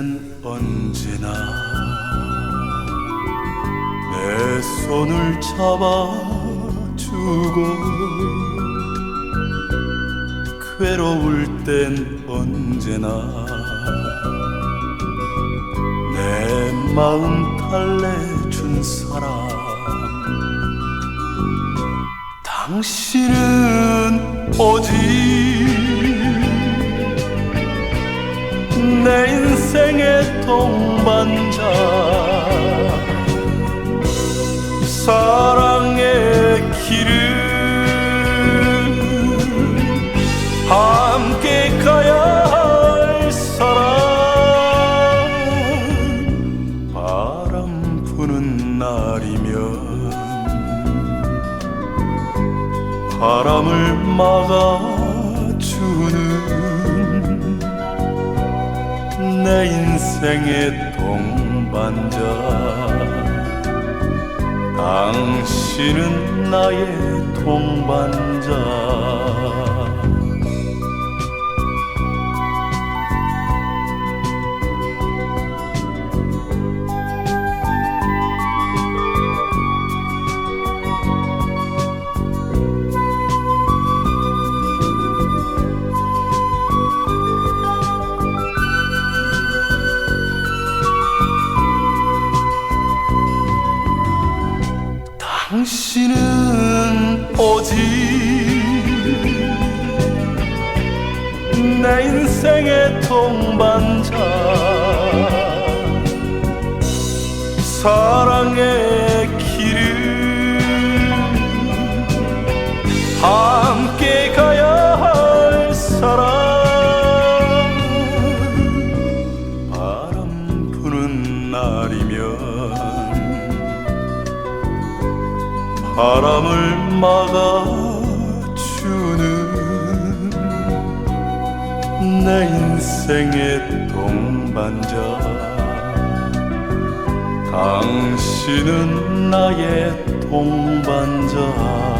땐 언제나 내 손을 잡아주고 괴로울 땐 언제나 내 마음 달래준 사람. 당신은 오직 동반자. 사랑의 길을 함께 가야 할 사람 바람 부는 날이면 바람을 막아주는 내 인생의 동반자. 당신은 나의 동반자 당신은 오직 내 인생의 동반자. 사랑의 길을 바람을 막아주는 내 인생의 동반자. 당신은 나의 동반자